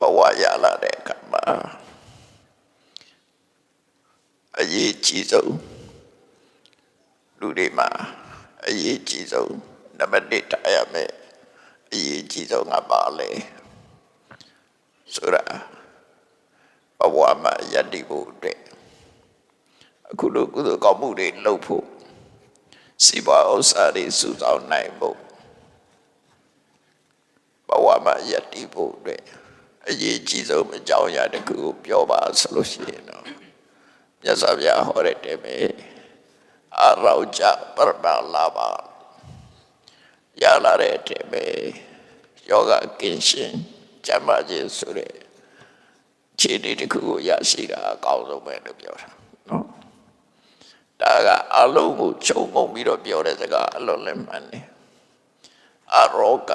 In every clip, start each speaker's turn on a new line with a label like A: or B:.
A: ဘဝရလာတဲ့အခါမှာအရေးကြီးဆုံးလူတွေမှာအရေးကြီးဆုံးနံပါတ်1ထားရမယ်အရေးကြီးဆုံးကပါလေဆိုတာဘဝမှာယက်တည်ဖို့အတွက်အခုလိုကုသိုလ်ကောင်းမှုတွေလုပ်ဖို့စီးပွားဥစ္စာတွေစုဆောင်နိုင်ဖို့ဘဝမှာယက်တည်ဖို့အတွက် အရေးကြီးဆုံးအကြောင်းအရာတစ်ခုကိုပြောပါဆိုလို့ရှိရင်တော့မြတ်စွာဘုရားဟောတဲ့တည်းပဲအရောကြပရမလာပါရလာတဲ့တည်းပဲယောဂကင်းရှင်းကျမ်းမာခြင်းဆိုတဲ့ခြေတွေတစ်ခုကိုရရှိတာအကောင်းဆုံးပဲလို့ပြောတာနော်ဒါကအလုံးကိုခြုံငုံပြီးတော့ပြောတဲ့စကားအလုံးလည်းမှန်တယ်အရောက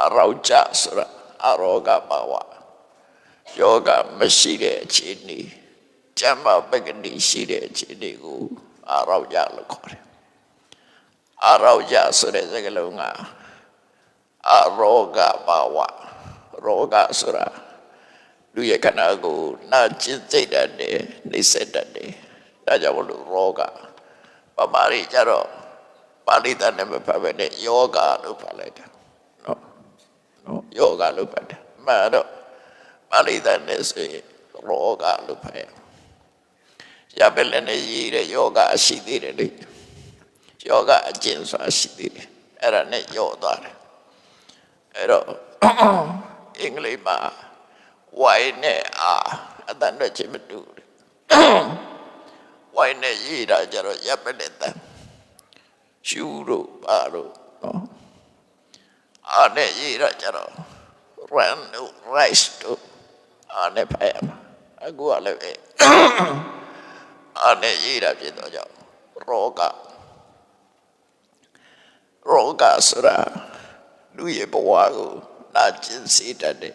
A: အရောကြဆိုတာ အရောဂဘဝယောဂမရှိတဲ့အခြေအနေကျမ်းမာပကတိရှိတဲ့အခြေအနေကိုအရောကြလို့ခေါ်တယ်အရောကြဆိုတဲ့စကားလုံးကအရောဂဘဝရောဂဆိုတာလူရဲ့ခန္ဓာကိုယ်နာကျင်စိတ်တတ်တယ်နှိစ္စတတ်တယ်ဒါကြောင့်မလို့ရောဂပမာရီကြတော့ပါဠိတန်နဲ့မဖတ်ပဲနဲ့ယောဂလို့ဖတ်လိုက်တာနော် နော်ယောဂလို့ဖတ်တယ်မှန်တော့ပါဠိတန်နဲ့ဆိုရင်ရောဂလို့ဖတ်ရရပလည်းနဲ့ရည်တဲ့ယောဂအရှိသေးတယ်လေယောဂအကျင့်စွာရှိသေးတယ်အဲ့ဒါနဲ့ယောသွားတယ်အဲ့တော့အင်္ဂလိပ်မှာ y နဲ့ r အတန်တော့ချင်းမတူဘူးဝိုင်းနဲ့ရေးတာကြတော့ရပ်ပနဲ့တန်ရှူတို့ပါတို့နော် အားနဲ့ရေးတာကြတော့ run တို့ rice တို့အားနဲ့ဖတ်ရမှာအခုကလည်းပဲအားနဲ့ရေးတာဖြစ်တော့ကြောင့်ရောဂရောဂဆိုတာလူရဲ့ဘဝကိုနာကျင်စေတတ်တယ်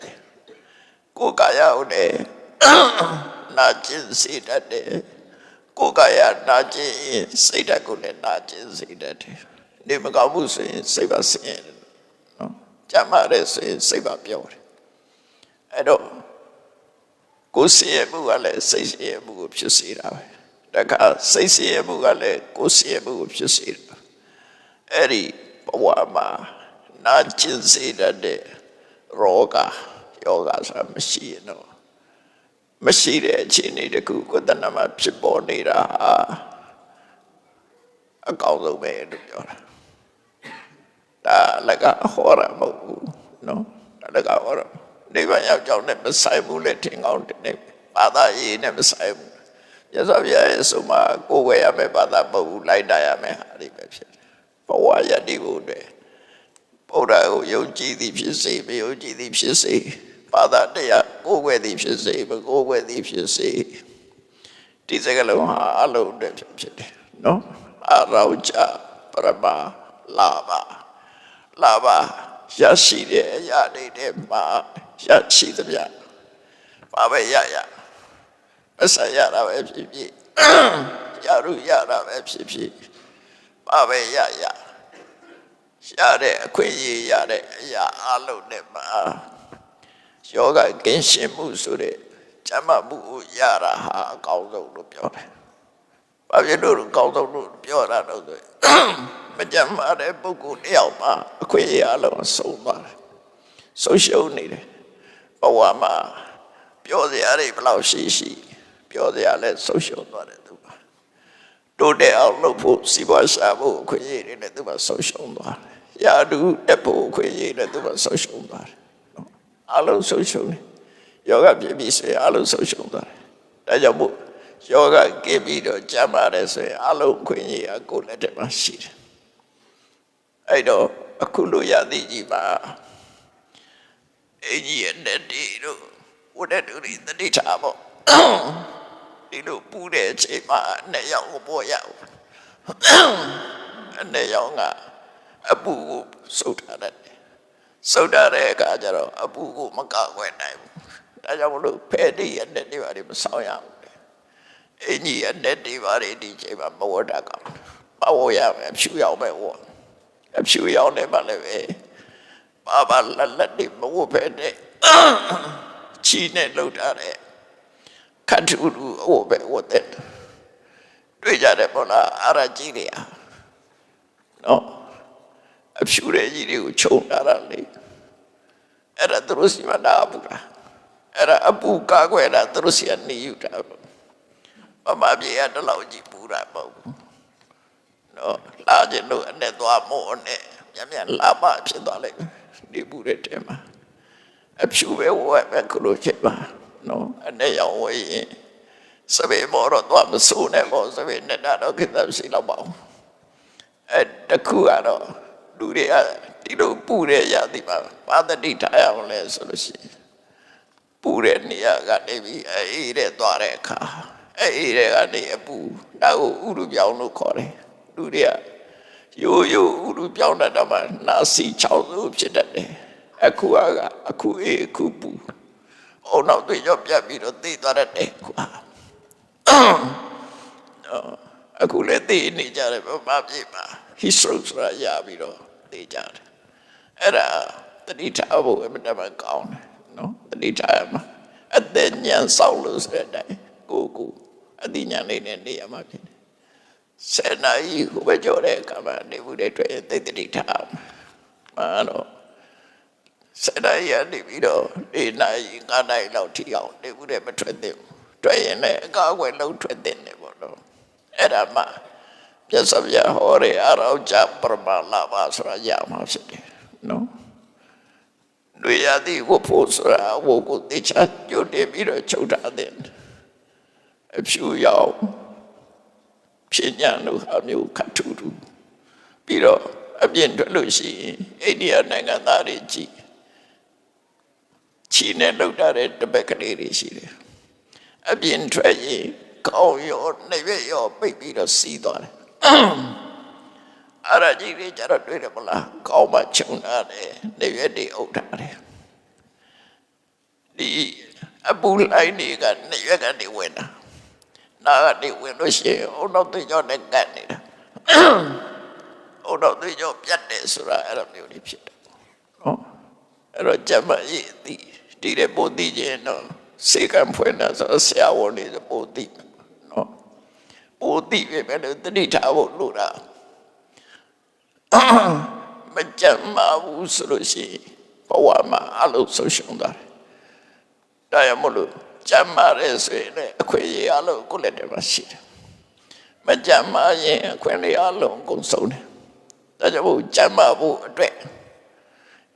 A: ကိုယ်ကာယကိုလည်းနာကျင်စေတတ်တယ်ကိုယ်ကာယနာကျင်ရင်စိတ်ဓာတ်ကိုလည်းနာကျင်စေတတ်တယ်။နေမကောင်းမှုဆိုရင်စိတ်ပါဆင်းရဲတယ်နော်။ ကြမ်းမာတဲ့ဆိုရင်စိတ်ပါပြောတယ်။အဲ့တော့ကိုယ်ဆင်းရဲမှုကလည်းစိတ်ဆင်းရဲမှုကိုဖြစ်စေတာပဲ။တခါစိတ်ဆင်းရဲမှုကလည်းကိုယ်ဆင်းရဲမှုကိုဖြစ်စေတာ။အဲ့ဒီဘဝမှာနာကျင်စေတတ်တဲ့ရောဂါယောဂဆိုတာမရှိရင်တော့မရှိတဲ့အခြေအနေတခုကိုယ်တဏ္ဍမှာဖြစ်ပေါ်နေတာဟာအကောင်းဆုံးပဲလို့ပြောတာ ဒါလည်းကဟောရမဟုတ်ဘူးနော်ဒါလည်းကဟောရနေပါရောက်ကြောင်းနဲ့မဆိုင်ဘူးလေထင်ကောင်းတယ်နေဘာသာရေးနဲ့မဆိုင်ဘူးရသော်ပြရဲ့ဆိုမှကိုယ်ဝယ်ရမယ်ဘာသာမဟုတ်ဘူးလိုက်တာရမယ်ဟာဒီပဲဖြစ်တယ်ဘဝရည်တည်ဖို့အတွက်ဗုဒ္ဓကိုယုံကြည်သည်ဖြစ်စေမယုံကြည်သည်ဖြစ်စေဘာသာတရားကိုယ်ွယ်သည်ဖြစ်စေမကိုယ်ွယ်သည်ဖြစ်စေဒီစကလုံးဟာအလုံးတည်းဖြစ်ဖြစ်တယ်နော်အရောကြပရမလာပါ လာပါရရှိတဲ့အရာတွေတည်းမှာရရှိသမျှဘာပဲရရမဆက်ရတာပဲဖြစ်ဖြစ်ရရုရတာပဲဖြစ်ဖြစ်ဘာပဲရရရတဲ့အခွင့်အရေးရတဲ့အရာအလုံးနဲ့မှာယောဂကင်းရှင်းမှုဆိုတဲ့ကျမ်းမာမှုကိုရတာဟာအကောင်းဆုံးလို့ပြောတယ်။ဘာဖြစ်လို့အကောင်းဆုံးလို့ပြောတာတော့ဆိုရင် မကျမ်းမာတဲ့ပုဂ္ဂိုလ်တယောက်မှာအခွင့်အရေးအလုံးဆုံးသွားတယ်။ဆုံးရှုံးနေတယ်။ဘဝမှာပြောစရာတွေဘယ်လောက်ရှိရှိပြောစရာလည်းဆုံးရှုံးသွားတယ်သူက။တိုးတက်အောင်လုပ်ဖို့စီးပွားရှာဖို့အခွင့်အရေးတွေလည်းသူကဆုံးရှုံးသွားတယ်။ရာထူးတက်ဖို့အခွင့်အရေးလည်းသူကဆုံးရှုံးသွားတယ်။အလုံးဆုံးရှုံးတယ်ယောဂပြည့်ပြီဆိုရင်အလုံးဆုံးရှုံးသွားတယ်ဒါကြောင့်မို့ယောဂကိပြီးတော့ကြမ်းပါတယ်ဆိုရင်အလုံးခွင့်ရအကိုလက်ထက်မှာရှိတယ် အဲ့တော့အခုလိုရသည်ကြီးပါအကြီးရဲ့တက်တီတို့ဝတ်တဲ့သူတွေတတိထားပေါ့ဒီလိုပူတဲ့အချိန်မှာနှစ်ယောက်ကိုပေါ်ရအောင်နှစ်ယောက်ကအပူကိုစုပ်ထားတယ်စုတ်တဲ့အခါကျတော့အပူကိုမကောက်ွယ်နိုင်ဘူးဒါကြောင့်မလို့ဖဲတိရတဲ့တွေပါတွေမဆောင်ရဘူးအင်းကြီးရတဲ့တွေပါတွေဒီချိန်မှာမဝတ်တာကောင်းမဝတ်ရမယ်ဖြူရောက်ပဲဝတ် အဖြူရောက်တယ်ပါလေပဲဘာဘာလက်လက်တွေမဝတ်ဖဲနဲ့ချီနဲ့လှုပ်ထားတဲ့ခတ်ထူလူဟိုပဲဝတ်တဲ့တွေ့ကြတယ်ပေါ့လားအရာကြီးတွေอ่ะနော်အဖြူတဲ့ကြီးတွေကိုခြုံထားတာလေအဲ့ဒါသူတို့စီမတာဘူးလားအဲ့ဒါအပူကားခွဲတာသူတို့စီကနေယူတာပေါ့မမပြေရတလောက်ကြီးပူတာမဟုတ်ဘူး နော်လာခြင်းတို့အနေသွားမို့နဲ့မြန်မြန်လာမဖြစ်သွားလိုက်မယ်ဒီပူတဲ့တဲမှာအဖြူပဲဝဲပဲခလို့ချက်ပါနော်အနေရောင်ဝဲရင်စပယ်မောတော့တော့မစိုးနဲ့ပေါ့စပယ်နဲ့တော့ကိစ္စရှိတော့ပါဘူးအဲတခုကတော့လူတွေကဒီလိုပူတဲ့ရသည်ပါဘာတတိထားရအောင်လဲဆိုလို့ရှိရင်ပူတဲ့နေရာကနေပြီးအေးတဲ့သွားတဲ့အခါအေးတဲ့ကနေအပူဒါကိုဥရုပြောင်းလို့ခေါ်တယ် လူတွေကရိုးရိုးဥရုပြောင်းတတ်တော့မှနာစီချောင်းစုဖြစ်တတ်တယ်အခုကအခုအေးအခုပူအုံနောက်တွေ့ရောက်ပြတ်ပြီးတော့သိသွားတတ်တယ်ကွာနော်အခုလည်းသိနေကြတယ်ဗမာပြည်မှာ history ဆိုတာရပြီးတော့သိကြတယ်အဲ့ဒါတတိထားဖို့အမှန်တမ်းကောင်းတယ်နော်တတိထားရမှာအသက်ဉာဏ်ဆောက်လို့ဆိုတဲ့အတိုင်းကိုယ်ကိုအတိညာလေးနဲ့နေရမှာဖြစ်တယ် ဆယ်နာရီဟိုပဲကြောတဲ့အခါမှာနေမှုတွေတွေ့ရင်သိတတိထားအောင်မာတော့စတဲ့ရနေပြီးတော့ဒီနိုင်ငါနိုင်လောက်ထိအောင်နေဘူးတဲ့မထွက်သင့်ဘူးတွေ့ရင်လည်းအကာအကွယ်လုံးထွက်သင့်တယ်ပေါ့နော်အဲ့ဒါမှပြဿနာဟောရအရောကြပရမလာပါဆိုတာရမှာဖြစ်တယ်နော်တွေ့ရသည်ဝဖို့ဆိုတာဝကိုတေချာကြိုတင်ပြီးတော့ချုပ်ထားတဲ့အဖြူရောက် ဖြစ်ညာလို့အမျိုးခတ်ထူထူပြီးတော့အပြင်ထွက်လို့ရှိရင်အိန္ဒိယနိုင်ငံသားတွေကြည့်ချီနဲ့လောက်ထားတဲ့တပက်ကလေးတွေရှိတယ်အပြင်ထွက်ရင်ကောင်းရောနေရွက်ရောပိတ်ပြီးတော့စီးသွားတယ်အဲ့ဒါကြီးတွေကြတော့တွေ့တယ်မလားကောင်းမှချုံထားတယ်နေရွက်တွေအုပ်ထားတယ်ဒီအပူလိုင်းတွေကနေရွက်ကနေဝင်တာ နာကနေဝင်လို့ရှိရင်အုံတော့တွေ့ကြောနဲ့ကတ်နေတာအုံတော့တွေ့ကြောပြတ်တယ်ဆိုတာအဲ့လိုမျိုးတွေဖြစ်တယ်နော်အဲ့တော့ကျမကြီးအတိဒီတဲ့ပို့တိခြင်းတော့စေကံဖွင့်တာဆိုဆရာဝန်တွေဆိုပို့တိမယ်နော်ပို့တိပဲပဲလို့တတိထားဖို့လို့တာမကြမ်းမဘူးဆိုလို့ရှိရင်ဘဝမှာအလုံးဆုံးရှုံးသွားတယ်။ဒါရမလို့ ကြမ်းမရဲဆိုရင်လည်းအခွင့်အရေးအလုံးကိုယ်လက်ထဲမှာရှိတယ်။မကြမ်းမရင်အခွင့်အရေးအလုံးကုန်ဆုံးတယ်။ဒါကြောင့်မို့ကြမ်းမဖို့အတွက်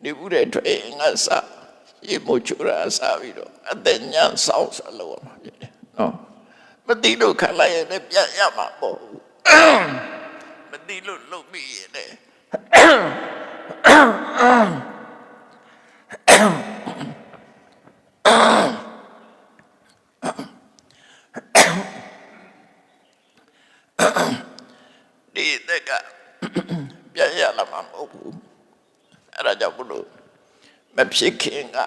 A: နေဘူးတဲ့ထွက်ရင်ငါစရေမို့ချူရာစပြီးတော့အသက်ညံဆောင်ဆလို့မှာဖြစ်တယ်နော်မတိလို့ခလိုက်ရင်လည်းပြန်ရမှာပေါ့မတိလို့လုံပြီးရင်လည်းဒီတက်ကပြန်ရလာမှာမဟုတ် ဘူးအဲ့ဒါကြောင့်ဘုလို့မဖြစ်ခင်က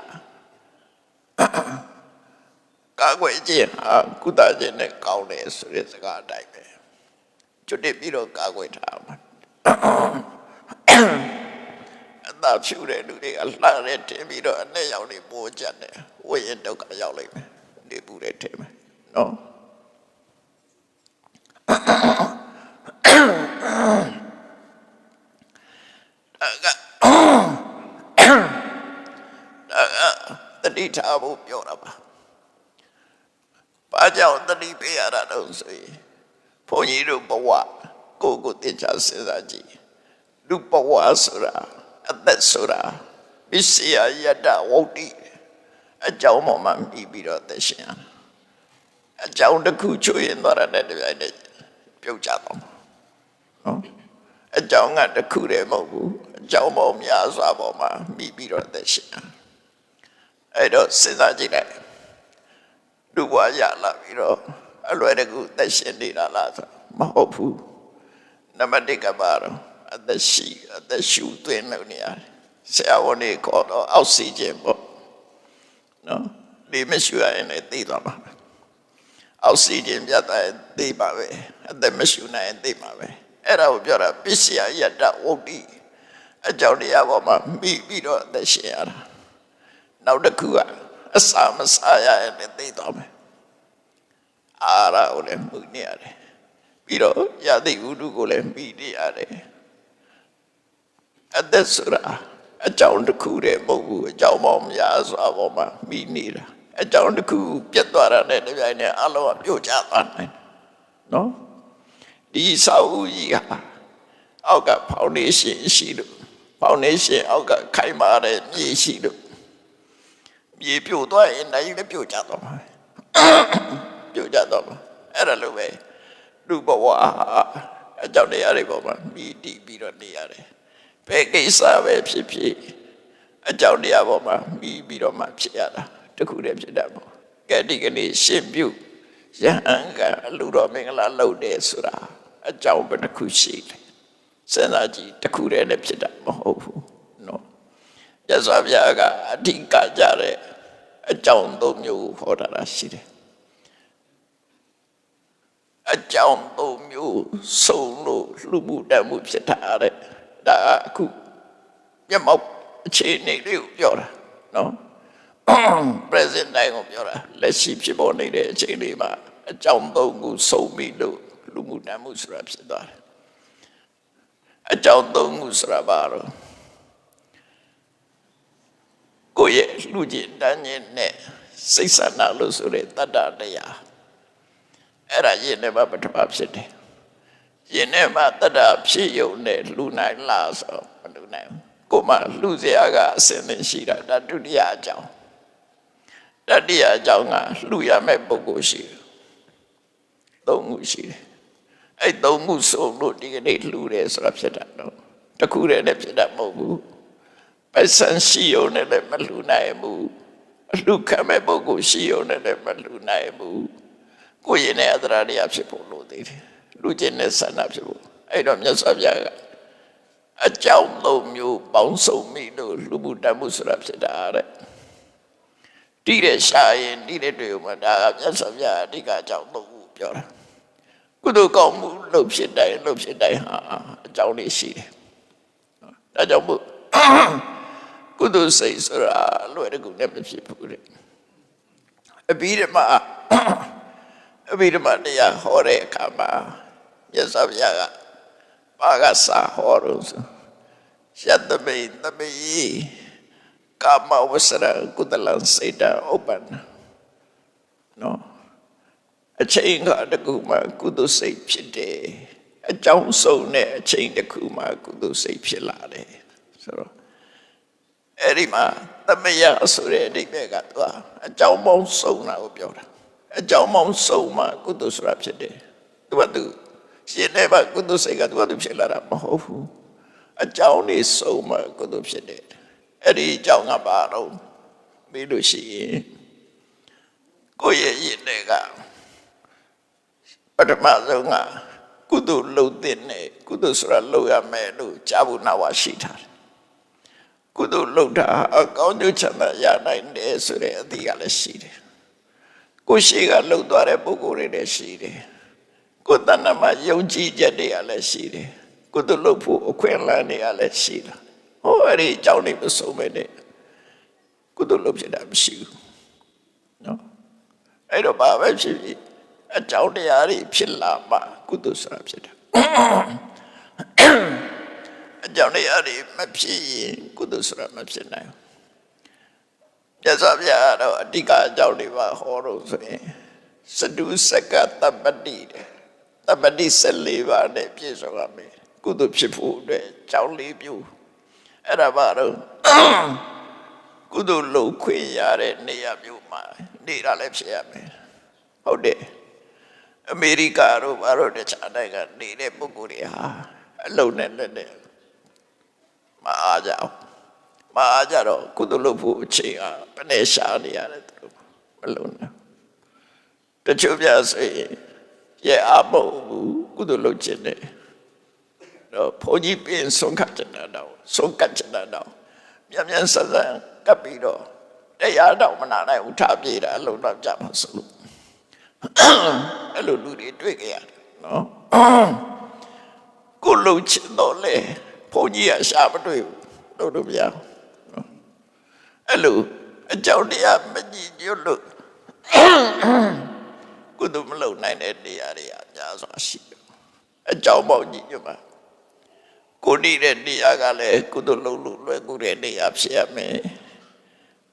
A: ကာကွယ်ခြင်းဟာကုသခြင်းနဲ့ကောင်းတယ်ဆိုတဲ့စကားအတိုင်းပဲကျွတ်တက်ပြီးတော့ကာကွယ်ထားမှာအသာဖြူတဲ့လူတွေကလှတဲ့တင်ပြီးတော့အနဲ့ရောက်နေပိုးကြတယ်ဝိရင်ဒုက္ခရောက်လိမ့်မယ်နေပူတဲ့တင်မယ်နော်ဒါက တတိ ထားဖို့ပြောတာပါ။ဘာကြောင့်တတိပေးရတာတော့ဆိုရင်ဘုန်းကြီးတို့ဘဝကိုယ်ကိုတင်ချစဉ်းစားကြည့်။လူဘဝဆိုတာအသက်ဆိုတာပစ္စယယတ္တဝုတ်တိအကြောင်းပေါ်မှာပြီးပြီးတော့သက်ရှင်ရတာ။အကြောင်းတစ်ခုချွေရင်သွားတဲ့တပြိုင်တည်းပြုတ်ကြတော့မှာ။နော်။အကြောင်းကတစ်ခုတည်းမဟုတ်ဘူး။အကြောင်းပေါ်များစွာပေါ်မှာပြီးပြီးတော့သက်ရှင်ရတာ။ အဲ့တော့စဉ်းစားကြည့်လိုက်လူဘွားရလာပြီးတော့အလွယ်တကူသက်ရှင်နေတာလားဆိုမဟုတ်ဘူးနံပါတ်1ကပါတော့အသက်ရှိအသက်ရှူသွင်းလို့နေရတယ်ဆရာဝန်တွေခေါ်တော့အောက်ဆီဂျင်ပေါ့နော်ဒီမရှူရရင်လည်းသိသွားမှာပဲအောက်ဆီဂျင်ပြတ်သွားရင်သိပါပဲအသက်မရှူနိုင်ရင်သိပါပဲအဲ့ဒါကိုပြောတာပစ္စယယတ္တဝုတ်တိအကြောင်းတရားပေါ်မှာမိပြီးတော့အသက်ရှင်ရတာ နောက်တစ်ခုကအစာမစားရရင်လည်းသိသွားမယ်အာရကိုလည်းမှုနေရတယ်ပြီးတော့ယတိဥဒုကိုလည်းမိနေရတယ်အသက်ဆိုတာအကြောင်းတစ်ခုတည်းမဟုတ်ဘူးအကြောင်းပေါင်းများစွာပေါ်မှာမိနေတာအကြောင်းတစ်ခုပြတ်သွားတာနဲ့တပြိုင်နက်အလုံးကပြုတ်ကျသွားနိုင်တယ်နော်ဒီစာအုပ်ကြီးဟာအောက်ကဖောင်ဒေးရှင်းရှိလို့ဖောင်ဒေးရှင်းအောက်ကခိုင်မာတဲ့မြေရှိလို့ မြေပြိုသွားရင်နိုင်လည်းပြိုကျသွားမှာပြိုကျသွားမှာအဲ့ဒါလိုပဲလူဘဝဟာအကြောင်းတရားတွေပေါ်မှာမိတည်ပြီးတော့နေရတယ်ဘယ်ကိစ္စပဲဖြစ်ဖြစ်အကြောင်းတရားပေါ်မှာမိပြီးတော့မှဖြစ်ရတာတခုတည်းဖြစ်တတ်မို့ကဲဒီကနေ့ရှင်းပြုယဟန်ကလူတော်မင်္ဂလာလုပ်တယ်ဆိုတာအကြောင်းပဲတစ်ခုရှိတယ်စဉ်းစားကြည့်တခုတည်းလည်းဖြစ်တာမဟုတ်ဘူးနော် ရသော်ဗျာကအဓိကကြတဲ့အကြောင်းသုံးမျိုးကိုဟောတာရှိတယ်အကြောင်းသုံးမျိုးစုံလို့လူမှုတမှုဖြစ်တာတဲ့ဒါအခုမျက်မှောက်အခြေအနေလေးကိုပြောတာနော် president တိုင်းကိုပြောတာလက်ရှိဖြစ်ပေါ်နေတဲ့အခြေအနေမှာအကြောင်းသုံးခုစုံပြီးလို့လူမှုတမှုဆိုတာဖြစ်သွားတယ်အကြောင်းသုံးခုဆိုတာဘာတော့ ကိုယ့်ရဲ့လူချင်းတန်းချင်းနဲ့စိတ်ဆန္ဒလို့ဆိုတဲ့တတ္တတရားအဲ့ဒါရင်ထဲမှာပထမဖြစ်တယ်ရင်ထဲမှာတတ္တဖြစ်ယုံနဲ့လူနိုင်လားဆိုမလူနိုင်ဘူးကိုယ်မှလူစရာကအစင်းသင်ရှိတာဒါဒုတိယအကြောင်းတတိယအကြောင်းကလူရမဲ့ပုဂ္ဂိုလ်ရှိတယ်သုံးခုရှိတယ်အဲ့သုံးခုစုံလို့ဒီကနေ့လူတယ်ဆိုတာဖြစ်တာတော့တခုတည်းနဲ့ဖြစ်တာမဟုတ်ဘူး ပစ္စံရှိယုံနဲ့လည်းမလူနိုင်ဘူးအလူခံမဲ့ပုဂ္ဂိုလ်ရှိယုံနဲ့လည်းမလူနိုင်ဘူးကိုယ်ရင်နဲ့အတရာတရားဖြစ်ဖို့လိုသေးတယ်လူချင်းနဲ့ဆန္ဒဖြစ်ဖို့အဲ့တော့မြတ်စွာဘုရားကအကြောင်းသုံးမျိုးပေါင်းစုံမိလို့လူမှုတမှုဆိုတာဖြစ်တာတဲ့တိတဲ့ရှာရင်တိတဲ့တွေ့မှာဒါကမြတ်စွာဘုရားအဓိကအကြောင်းသုံးခုပြောတာကုသိုလ်ကောင်းမှုလုပ်ဖြစ်တိုင်းလုပ်ဖြစ်တိုင်းဟာအကြောင်းလေးရှိတယ်ဒါကြောင့်မို့ ကုသိုလ်စိတ်ဆိုတာလွယ်တကူနဲ့မဖြစ်ဘူးတဲ့အဘိဓမ္မာအဘိဓမ္မာတရားဟောတဲ့အခါမှာမြတ်စွာဘုရားကဘာကစာဟောလို့ဆိုယတမေတမေကာမဝဆရကုသလစေတဥပ္ပန္နနော်အချိန်ကတကူမှကုသစိတ်ဖြစ်တယ်အကြောင်းဆုံးတဲ့အချိန်တကူမှကုသစိတ်ဖြစ်လာတယ်ဆိုတော့ အဲ့ဒီမှာသမယဆိုတဲ့အဓိပ္ပာယ်ကသူအကြောင်းပေါင်းစုံတာကိုပြောတာအကြောင်းပေါင်းစုံမှကုသဆိုတာဖြစ်တယ်သူကသူရှင်နေပါကုသစိတ်ကသူကသူဖြစ်လာတာမဟုတ်ဘူးအကြောင်းနေစုံမှကုသဖြစ်တယ်အဲ့ဒီအကြောင်းကဘာတော့မေးလို့ရှိရင်ကိုယ့်ရဲ့ရင်တွေကပထမဆုံးကကုသလုပ်တဲ့နဲ့ကုသဆိုတာလုပ်ရမယ်လို့ကြားဖို့နာဝရှိထားတယ် ကုသလုပ်တာအကောင်းကျိုးချမ်းသာရနိုင်တယ်ဆိုတဲ့အသည့်ကလည်းရှိတယ်ကိုရှိကလှုပ်သွားတဲ့ပုဂ္ဂိုလ်တွေလည်းရှိတယ်ကိုယ်တဏ္ဍမှာယုံကြည်ချက်တွေကလည်းရှိတယ်ကုသလုပ်ဖို့အခွင့်အလမ်းတွေကလည်းရှိတာဟောအဲ့ဒီအကြောင်းတွေမဆုံးပဲနဲ့ကုသလုပ်ဖြစ်တာမရှိဘူးနော်အဲ့တော့ဘာပဲဖြစ်ဖြစ်အကြောင်းတရားတွေဖြစ်လာမှကုသဆိုတာဖြစ်တာ အကြောင်းတရားတွေမဖြစ်ရင်ကုသဆိုတာမဖြစ်နိုင်ဘူးမြတ်စွာဘုရားတော့အဓိကအကြောင်းတွေပါဟောလို့ဆိုရင်စတုစကတပ္ပတိတဲ့တပ္ပတိ14ပါးနဲ့ပြည့်စုံရမယ်ကုသဖြစ်ဖို့အတွက်ကြောင်းလေးပြူအဲ့ဒါပါတော့ကုသလုပ်ခွင့်ရတဲ့နေရာမျိုးမှာနေတာလည်းဖြစ်ရမယ်ဟုတ်တယ်အမေရိကတို့ဘာလို့တခြားနိုင်ငံနေတဲ့ပုဂ္ဂိုလ်တွေဟာအလုံးနဲ့လက်နဲ့ မအားကြအောင်မအားကြတော့ကုသလုပ်ဖို့အချိန်ဟာဘယ်နဲ့ရှာနေရတယ်သူတို့မလုံးနဲ့တချို့ပြဆိုရင်ရဲ့အဖို့ကုသလုပ်ခြင်းနဲ့တော့ဘုန်းကြီးပြင်ဆုံးခတ်တဲ့တော့ဆုံးကတ်တဲ့တော့မြန်မြန်ဆန်ဆန်ကပ်ပြီးတော့တရားတော်မနာနိုင်ဘူးထားပြေးတာအလုံးတော့ကြပါစို့လို့အဲ့လိုလူတွေတွေ့ကြရတယ်နော်ကိုလုံချင်တော့လေ ဘုန်းကြီးကရှာမတွေ့ဘူးလို့တို့မရဘူးနော်အဲ့လိုအအကြောင်းတရားမကြည့်ညွတ်လို့ကုသိုလ်မလုပ်နိုင်တဲ့တရားတွေအများစွာရှိတယ်အကြောင်းပေါင်းကြည့်ညွတ်ပါကိုယ်နေတဲ့တရားကလည်းကုသိုလ်လုပ်လို့လွယ်ကူတဲ့တရားဖြစ်ရမယ်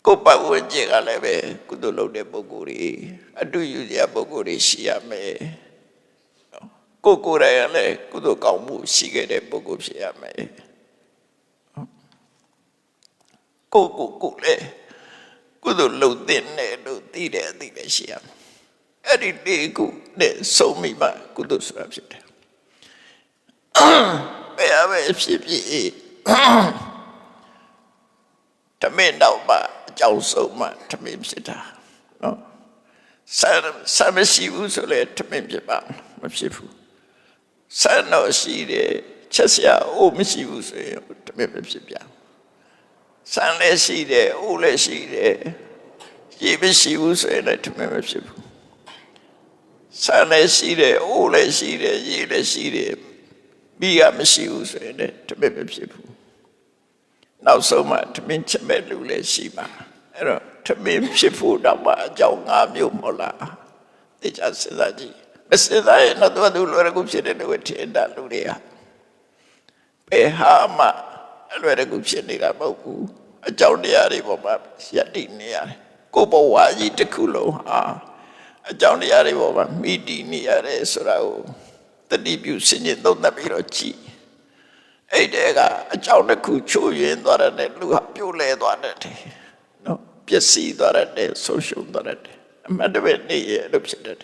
A: ကိုယ်ပတ်ဝန်းကျင်ကလည်းပဲကုသိုလ်လုပ်တဲ့ပုဂ္ဂိုလ်တွေအတူယူစရာပုဂ္ဂိုလ်တွေရှိရမယ် ကိုယ်ကိုယ်တိုင်ကလည်းကုသိုလ်ကောင်းမှုရှိခဲ့တဲ့ပုဂ္ဂိုလ်ဖြစ်ရမယ်ကိုယ်ကိုယ်ကိုယ်လည်းကုသိုလ်လုပ်တဲ့နဲ့လို့သိတယ်သိတယ်ရှိရမယ်အဲ့ဒီဒီကုနဲ့ဆုံးမိမှကုသိုလ်ဆိုတာဖြစ်တယ်ဘယ်အပဲဖြစ်ဖြစ်တမင်တော့မှအကြောင်းဆုံးမှတမင်ဖြစ်တာနော်ဆာဆာမရှိဘူးဆိုလေတမင်ဖြစ်ပါမဖြစ်ဘူး ဆာတော့ရှိတယ်ချက်စရာအိုးမရှိဘူးဆိုရင်တမင်မဖြစ်ပြန်ဆန်လည်းရှိတယ်အိုးလည်းရှိတယ်ရေမရှိဘူးဆိုရင်လည်းတမင်မဖြစ်ဘူးဆန်လည်းရှိတယ်အိုးလည်းရှိတယ်ရေလည်းရှိတယ်မိကမရှိဘူးဆိုရင်လည်းတမင်မဖြစ်ဘူးနောက်ဆုံးမှတမင်ချက်မဲ့လူလည်းရှိပါအဲ့တော့တမင်ဖြစ်ဖို့တော့မှအကြောင်း၅မျိုးမဟုတ်လားသိကြစဉ်းစားကြည့် မစဉ်းစားရင်တော့သူကလူလွယ်ကူဖြစ်တဲ့လူတွေထင်တာလူတွေကဘယ်ဟာမှအလွယ်ကူဖြစ်နေတာမဟုတ်ဘူးအကြောင်းတရားတွေပေါ်မှာယက်တည်နေရတယ်ကိုယ်ဘဝကြီးတစ်ခုလုံးဟာအကြောင်းတရားတွေပေါ်မှာမိတည်နေရတယ်ဆိုတာကိုတတိပြုစဉ်းကျင်သုံးသပ်ပြီးတော့ကြည့်အဲ့တဲကအကြောင်းတစ်ခုချိုးယွင်းသွားတဲ့လူဟာပြိုလဲသွားတဲ့နော်ပျက်စီးသွားတဲ့ဆုံးရှုံးသွားတဲ့အမှန်တကယ်နေရလို့ဖြစ်တဲ့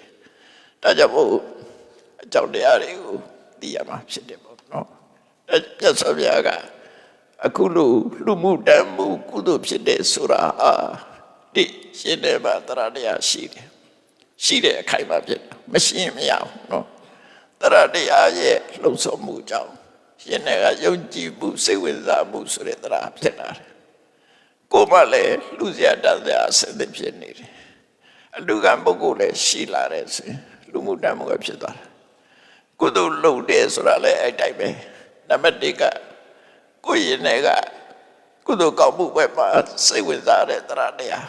A: ဒါကြောင့်မို့အကြောင်းတရားတွေကိုသိရမှာဖြစ်တယ်ပေါ့နော်အဲပြတ်စောဗျာကအခုလိုလူမှုတမ်းမှုကုသိုလ်ဖြစ်တဲ့ဆိုတာဟာဒီရှင်းတယ်ပါတရားတရားရှိတယ်ရှိတဲ့အခိုင်အမာဖြစ်တာမရှင်းမရဘူးနော်တရားတရားရဲ့လှုပ်ဆောင်မှုကြောင့်ရှင်တွေကယုံကြည်မှုစိတ်ဝင်စားမှုဆိုတဲ့တရားဖြစ်လာတယ်ကိုယ်မလည်းလူစရာတတ်စရာအစစ်အဖြစ်နေတယ်အလူကံပုဂ္ဂိုလ်လည်းရှိလာတယ်ဆိုရင် လူမှုတမ်းမှုကဖြစ်သွားတယ်ကုသိုလ်လုပ်တယ်ဆိုတာလည်းအဲ့တိုင်းပဲနံပါတ်1ကကိုယ်ရင်တွေကကုသိုလ်ကောင်းမှုပဲမှာစိတ်ဝင်စားတဲ့တရားတရား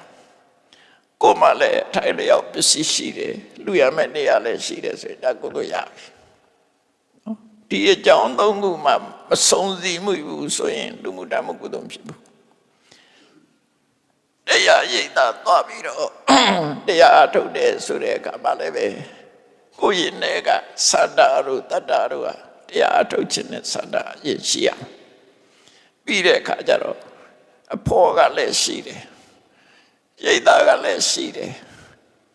A: ကိုယ်မလည်းထိုင်လျောက်ပစ္စည်းရှိတယ်လူရမယ့်နေရာလည်းရှိတယ်ဆိုရင်ဒါကုသိုလ်ရပြီနော်ဒီအကြောင်းသုံးခုမှမဆုံးစည်းမှုဘူးဆိုရင်လူမှုတမ်းမှုကုသိုလ်ဖြစ်ဘူးတရားရိပ်သာသွားပြီးတော့တရားအထုတ်တယ်ဆိုတဲ့အခါမှလည်းပဲ ကိုယ့်ရင်ထဲကသတ္တတို့တတ္တတို့ဟာတရားအထုတ်ခြင်းနဲ့သတ္တရရှိရပြီးတဲ့အခါကျတော့အဖို့ကလည်းရှိတယ်ရိပ်သာကလည်းရှိတယ်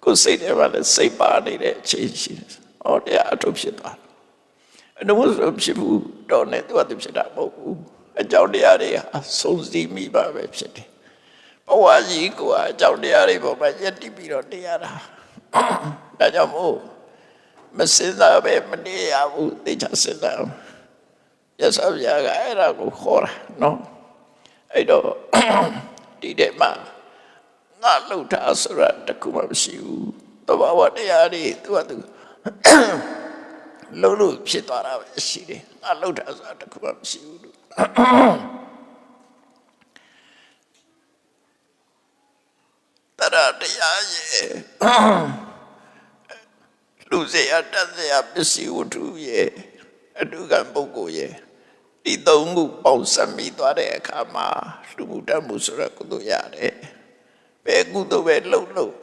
A: ကိုယ်စိတ်ထဲမှာလည်းစိတ်ပါနေတဲ့အချိန်ရှိတယ်။ဟောတရားအထုတ်ဖြစ်သွားတယ်။အနုဆိုဖြစ်ဘူးတော့နဲ့သူကသူဖြစ်တာမဟုတ်ဘူး။အကြောင်းတရားတွေဟာဆုံးစည်းမိပါပဲဖြစ်တယ်။ဘဝကြီးကအကြောင်းတရားတွေပေါ်မှာယက်တည်ပြီးတော့တရားတာ။ဒါကြောင့်မို့ မစင်စားပဲမနေရဘူးသိချစဉ်းစားအောင်။ရသော်ဗျာကအဲ့ဒါကိုခေါ်တာနော်။အဲ့တော့ဒီတဲ့မှာငါလှုပ်တာဆိုတာတခုမှမရှိဘူးတဘာဝတရားတွေသူကသူလှုပ်လို့ဖြစ်သွားတာပဲရှိတယ်ငါလှုပ်တာဆိုတာတခုမှမရှိဘူးလို့တရတရားရဲ့ လူစေရတတ်စေရပစ္စည်းဝတ္ထုရဲ့အတုကံပုဂ္ဂိုလ်ရဲ့ဒီသုံးခုပေါင်းစပ်မိသွားတဲ့အခါမှာလူမှုတတ်မှုဆိုရကုသိုလ်ရတယ်ဘယ်ကုသိုလ်ပဲလှုပ်လှုပ်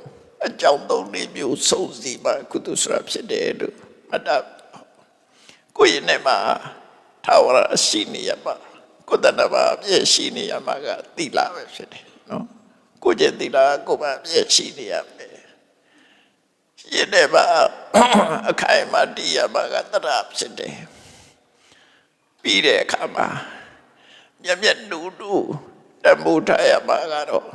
A: အကြောင်းသုံးလေးမျိုးစုံစီမှကုသိုလ်ဆိုတာဖြစ်တယ်လို့မတတ်ကိုယ့်ရဲ့နဲ့မှာထာဝရရှိနေရပါကိုယ်တဏ္ဍမှာအပြည့်ရှိနေရမှာကတိလာပဲဖြစ်တယ်နော်ကိုယ့်ရဲ့တိလာကိုယ်မှာအပြည့်ရှိနေရမယ် ရှိနေပါအခိုင်အမာတည်ရမှာကတရဖြစ်တယ်ပြီးတဲ့အခါမှာမျက်မျက်နူနူတမှုထားရမှာကတော့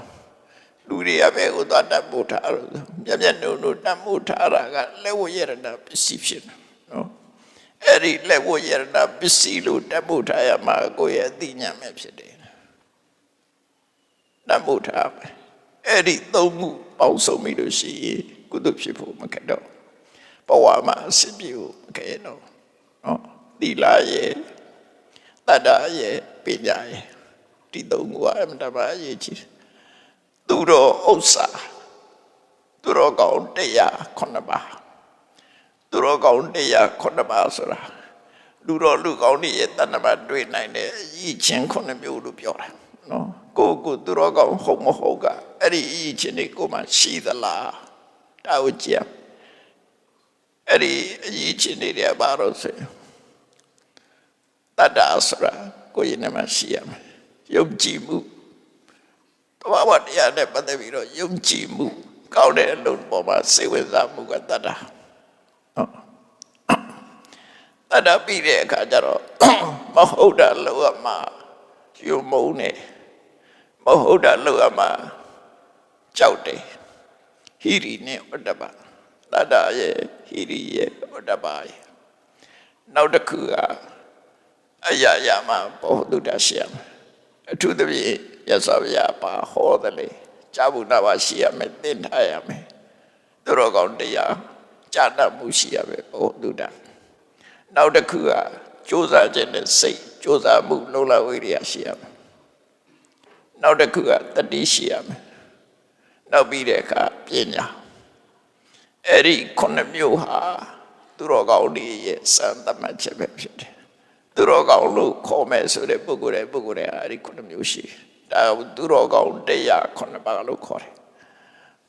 A: လူတွေကပဲကိုသွားတတ်ဖို့ထားလို့မြက်မြက်နုံနုံတတ်ဖို့ထားတာကလက်ဝရဏပစ္စည်းဖြစ်တယ်နော်အဲ့ဒီလက်ဝရဏပစ္စည်းလို့တတ်ဖို့ထားရမှာကိုယ့်ရဲ့အသိဉာဏ်ပဲဖြစ်တယ်တတ်ဖို့ထားမယ်အဲ့ဒီသုံးမှုပေါင်းစုံပြီလို့ရှိရင် ကုသဖြစ်ဖို့မခက်တော့ဘဝမှာအစစ်ပြေဖို့မခက်တော့နော်သီလရဲ့တတ္တရဲ့ပညာရဲ့ဒီသုံးခုကအမှန်တပါအရေးကြီးတယ်သူတော်ဥစ္စာသူတော်ကောင်းတရားခုနှစ်ပါးသူတော်ကောင်းတရားခုနှစ်ပါးဆိုတာလူတော်လူကောင်းတွေရဲ့တဏ္ဍမှာတွေ့နိုင်တဲ့အရေးချင်းခုနှစ်မျိုးလို့ပြောတာနော်ကိုယ့်ကိုယ်သူတော်ကောင်းဟုတ်မဟုတ်ကအဲ့ဒီအရေးချင်းတွေကိုမှရှိသလား ဒါကိုကြည့်ရမယ်အဲ့ဒီအရေးချင်းတွေတဲ့ဘာလို့ဆိုရင်တတ္တာဆိုတာကိုယ့်ရဲ့နာမရှိရမယ်ယုံကြည်မှုတဘာဝတရားနဲ့ပတ်သက်ပြီးတော့ယုံကြည်မှုကောင်းတဲ့အလုပ်ပေါ်မှာစိတ်ဝင်စားမှုကတတ္တာနော်တတ္တာပြီးတဲ့အခါကျတော့မဟုတ်တာလို့ရမှာယုံမုံနဲ့မဟုတ်တာလို့ရမှာကြောက်တယ် ဟိရိနဲ့ဥဒ္ဒပတတ္တာရဲ့ဟိရိရဲ့ဥဒ္ဒပရဲ့နောက်တစ်ခုကအရာရာမှာဘောဓုတ္တရှိရမယ်အထူးသဖြင့်ရသော်ဗျာပါဟောတယ်လေဇာဘုနာပါရှိရမယ်သင်ထားရမယ်သူတော်ကောင်းတရားကြာတတ်မှုရှိရမယ်ဘောဓုတ္တနောက်တစ်ခုကကြိုးစားခြင်းနဲ့စိတ်ကြိုးစားမှုလုံလဝိရိယရှိရမယ်နောက်တစ်ခုကတတိရှိရမယ် နောက်ပြီးတဲ့အခါပညာအဲ့ဒီခုနှစ်မျိုးဟာသူတော်ကောင်းတွေရဲ့စံသတ်မှတ်ချက်ပဲဖြစ်တယ်သူတော်ကောင်းလို့ခေါ်မယ်ဆိုတဲ့ပုဂ္ဂိုလ်တွေပုဂ္ဂိုလ်တွေဟာအဲ့ဒီခုနှစ်မျိုးရှိတယ်ဒါသူတော်ကောင်းတရားခုနှစ်ပါးလို့ခေါ်တယ်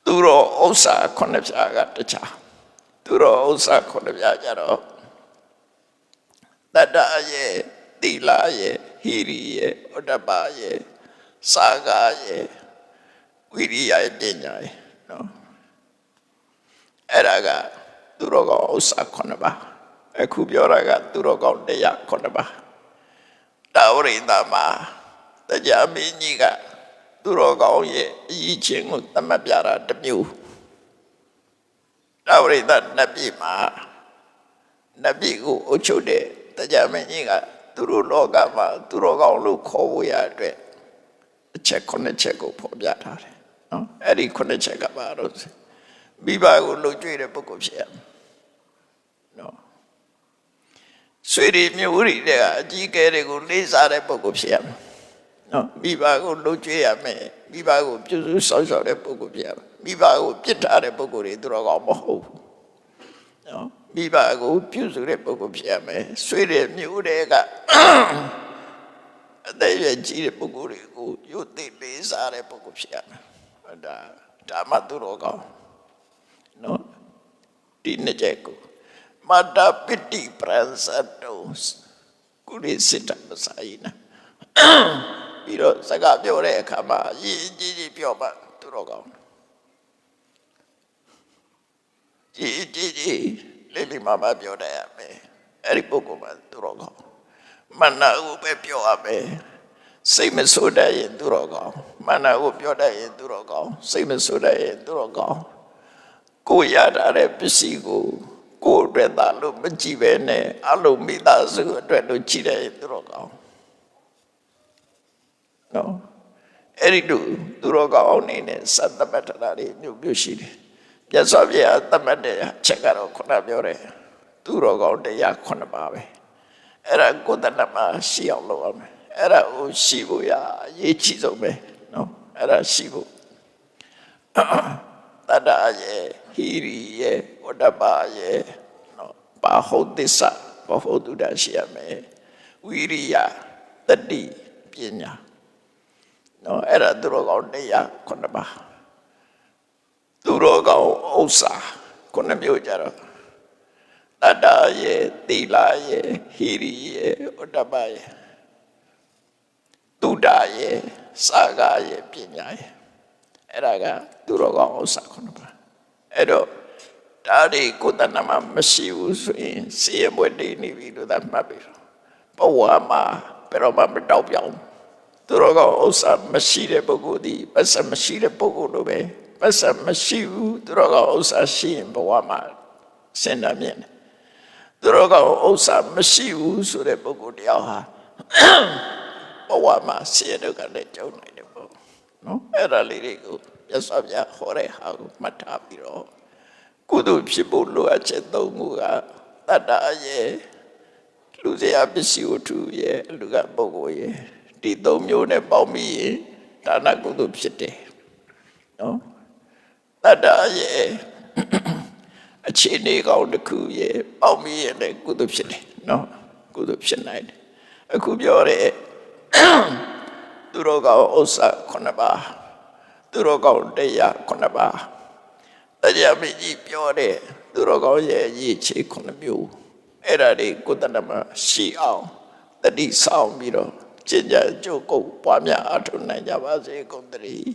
A: သူတော်ဥစ္စာခုနှစ်ပြားကတခြားသူတော်ဥစ္စာခုနှစ်ပြားကြတော့တတ္တရဲ့တိလာရဲ့ဟိရိရဲ့ဥဒ္ဒပရဲ့စာဂရဲ့ ဝိရိယရဲ့ပညာရဲ့နော်အဲ့ဒါကသူတော်ကောင်းဥစ္စာခုနှစ်ပါးအခုပြောတာကသူတော်ကောင်းတရားခုနှစ်ပါးတာဝရိန္ဒမှာတရားမင်းကြီးကသူတော်ကောင်းရဲ့အရေးချင်းကိုသတ်မှတ်ပြတာတစ်မျိုးတာဝရိန္ဒနတ်ပြည်မှာနတ်ပြည်ကိုအုပ်ချုပ်တဲ့တရားမင်းကြီးကသူတို့လောကမှာသူတော်ကောင်းလို့ခေါ်ဖို့ရအတွက်အချက်ခုနှစ်ချက်ကိုဖော်ပြထားတယ် နော်အဲ့ဒီခုနှစ်ချက်ကဘာလို့လဲမိဘကိုလှုပ်ကြွေးတဲ့ပုဂ္ဂိုလ်ဖြစ်ရမယ်နော်ဆွေတွေမျိုးတွေတဲ့အကြီးအကဲတွေကိုလေးစားတဲ့ပုဂ္ဂိုလ်ဖြစ်ရမယ်နော်မိဘကိုလှုပ်ကြွေးရမယ်မိဘကိုပြုစုဆောင်ရှောက်တဲ့ပုဂ္ဂိုလ်ဖြစ်ရမယ်မိဘကိုပြစ်ထားတဲ့ပုဂ္ဂိုလ်တွေသူတော်ကောင်းမဟုတ်ဘူးနော်မိဘကိုပြုစုတဲ့ပုဂ္ဂိုလ်ဖြစ်ရမယ်ဆွေတွေမျိုးတွေကအသက်အရွယ်ကြီးတဲ့ပုဂ္ဂိုလ်တွေကိုယုတ်သိလေးစားတဲ့ပုဂ္ဂိုလ်ဖြစ်ရမယ် ဒါဒါမှသူတော်ကောင်းနော်ဒီနှစ်ချက်ကိုမတ္တပိတိပရဇတ်တောကုရိစိတမဆိုင်နာပြီးတော့စကားပြောတဲ့အခါမှာရည်ကြီးကြီးပြောမှသူတော်ကောင်းရည်ကြီးကြီးလေးလေးမမပြောတတ်ရမယ်အဲ့ဒီပုဂ္ဂိုလ်မှသူတော်ကောင်းမနာဟုပဲပြောရမယ် စိတ်မဆိုးတတ်ရင်သူတော်ကောင်းမနာဟုပြောတတ်ရင်သူတော်ကောင်းစိတ်မဆိုးတတ်ရင်သူတော်ကောင်းကိုရတာတဲ့ပစ္စည်းကိုကိုအတွက်သာလို့မကြည့်ပဲနဲ့အလုံးမိသားစုအတွက်လို့ကြည့်တယ်သူတော်ကောင်းနော်အဲ့ဒီတို့သူတော်ကောင်းအနေနဲ့စသတ်မှတ်တာတွေမျိုးမျိုးရှိတယ်ပြတ်စောပြသတ်မှတ်တဲ့ချက်ကတော့ခုနပြောတယ်သူတော်ကောင်းတရားခုနပါပဲအဲ့ဒါကိုယ်တဏ္ဍမှာရှိအောင်လုပ်ရမယ် အဲ့ဒါကိုရှိဖို့ရအရေးကြီးဆုံးပဲနော်အဲ့ဒါရှိဖို့တတ္တရဲ့ဟိရိရဲ့ဝတ္တပါရဲ့နော်ဘာဟုတ်သစ္စာဘာဟုတ်တုဒ္ဒရှိရမယ်ဝိရိယတတိပညာနော်အဲ့ဒါသူတော်ကောင်းတရားခုနှစ်ပါးသူတော်ကောင်းဥစ္စာခုနှစ်မျိုးကြတော့တတ္တရဲ့သီလရဲ့ဟိရိရဲ့ဝတ္တပါရဲ့ တုဒ္ဒရဲ့စာဂရဲ့ပညာရဲ့အဲ့ဒါကသူတော်ကောင်းဥစ္စာခုနှစ်ပါးအဲ့တော့ဒါတွေကိုယ်တဏ္ဍမှာမရှိဘူးဆိုရင်စီရမွေတည်နေပြီလို့သာမှတ်ပြီးတော့ဘဝမှာဘယ်တော့မှမတောက်ပြောင်းသူတော်ကောင်းဥစ္စာမရှိတဲ့ပုဂ္ဂိုလ်ဒီပတ်စံမရှိတဲ့ပုဂ္ဂိုလ်လိုပဲပတ်စံမရှိဘူးသူတော်ကောင်းဥစ္စာရှိရင်ဘဝမှာစင်တာမြင်တယ်သူတော်ကောင်းဥစ္စာမရှိဘူးဆိုတဲ့ပုဂ္ဂိုလ်တယောက်ဟာ ဘဝမှာစီရတော့ကလည်းကြုံနိုင်တယ်ပေါ့နော်အဲ့ဒါလေးတွေကိုမြတ်စွာဘုရားဟောတဲ့ဟာကိုမှတ်ထားပြီးတော့ကုသိုလ်ဖြစ်ဖို့လိုအပ်ချက်သုံးခုကတတ္တရဲ့လူစရာပစ္စည်းဝတ္ထုရဲ့လူကပုဂ္ဂိုလ်ရဲ့ဒီသုံးမျိုးနဲ့ပေါင်းပြီးရင်ဒါနကုသိုလ်ဖြစ်တယ်နော်တတ္တာရဲ့အခြေအနေကောင်းတစ်ခုရဲ့ပေါက်မိရဲ့လည်းကုသိုလ်ဖြစ်တယ်နော်ကုသိုလ်ဖြစ်နိုင်တယ်အခုပြောတဲ့ သူတို့ကောဥစ္စာ9ပါးသူတို့ကောတရား9ပါးတရားမကြီးပြောတဲ့သူတို့ကောရဲ့ရည်ချေ9မျိုးအဲ့ဒါတွေကိုယ်တဏ္ဍမရှိအောင်တတိဆောင်ပြီးတော့ကျင့်ကြကြိုးကုပ်ပွားများအထုနိုင်ကြပါစေကုန်တည်း